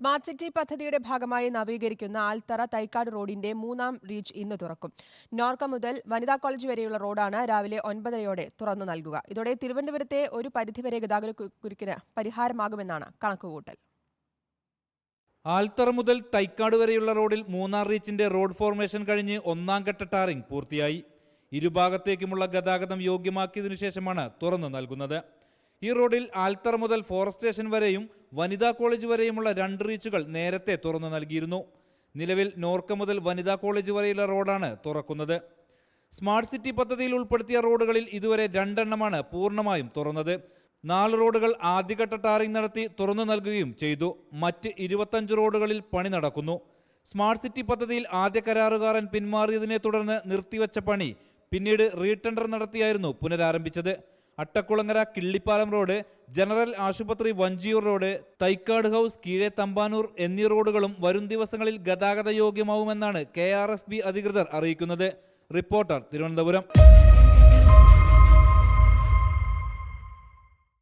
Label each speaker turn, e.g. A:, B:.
A: Smart city പദ്ധതിയുടെ ഭാഗമായി നവീകരിക്കുന്ന ആൽത്തറ തൈക്കാട് റോഡിന്റെ മൂന്നാം റീച്ച് ഇന്ന് തുറക്കും. നോർക്ക മുതൽ വനിതാ കോളേജ് വരെയുള്ള റോഡാണ് രാവിലെ ഒൻപതരയോടെ തുറന്നു നൽകുക. ഇതോടെ തിരുവനന്തപുരത്തെ ഒരു പരിധിവരെ ഗതാഗത കുരുക്കിന് പരിഹാരമാകുമെന്നാണ് കണക്കുകൂട്ടൽ.
B: ആൽത്തറ മുതൽ തൈക്കാട് വരെയുള്ള റോഡിൽ മൂന്നാം റീച്ചിന്റെ റോഡ് ഫോർമേഷൻ കഴിഞ്ഞ് ഒന്നാം ഘട്ട ടാറിംഗ് പൂർത്തിയായി. ഇരുഭാഗത്തേക്കുമുള്ള ഗതാഗതം യോഗ്യമാക്കിയതിനു ശേഷമാണ് തുറന്നു നൽകുന്നത്. ഈ റോഡിൽ ആൽത്തറ മുതൽ ഫോറസ്റ്റ് സ്റ്റേഷൻ വരെയും വനിതാ കോളേജ് വരെയുമുള്ള രണ്ട് റീച്ചുകൾ നേരത്തെ തുറന്നു നൽകിയിരുന്നു. നിലവിൽ നോർക്ക മുതൽ വനിതാ കോളേജ് വരെയുള്ള റോഡാണ് തുറക്കുന്നത്. സ്മാർട്ട് സിറ്റി പദ്ധതിയിൽ ഉൾപ്പെടുത്തിയ റോഡുകളിൽ ഇതുവരെ രണ്ടെണ്ണമാണ് പൂർണമായും തുറന്നത്. നാല് റോഡുകൾ ആദ്യഘട്ട ടാറിംഗ് നടത്തി തുറന്നു നൽകുകയും ചെയ്തു. മറ്റ് ഇരുപത്തഞ്ച് റോഡുകളിൽ പണി നടക്കുന്നു. സ്മാർട്ട് സിറ്റി പദ്ധതിയിൽ ആദ്യ കരാറുകാരൻ പിന്മാറിയതിനെ തുടർന്ന് നിർത്തിവച്ച പണി പിന്നീട് റീടെൻഡർ നടത്തിയായിരുന്നു പുനരാരംഭിച്ചത്. അട്ടക്കുളങ്ങര കിള്ളിപ്പാലം റോഡ് ജനറൽ ആശുപത്രി വഞ്ചിയൂർ റോഡ് തൈക്കാട് ഹൗസ് കീഴെ തമ്പാനൂർ എന്നീ റോഡുകളും വരും ദിവസങ്ങളിൽ ഗതാഗത യോഗ്യമാവുമെന്നാണ് കെ അധികൃതർ അറിയിക്കുന്നത്. റിപ്പോർട്ടർ തിരുവനന്തപുരം.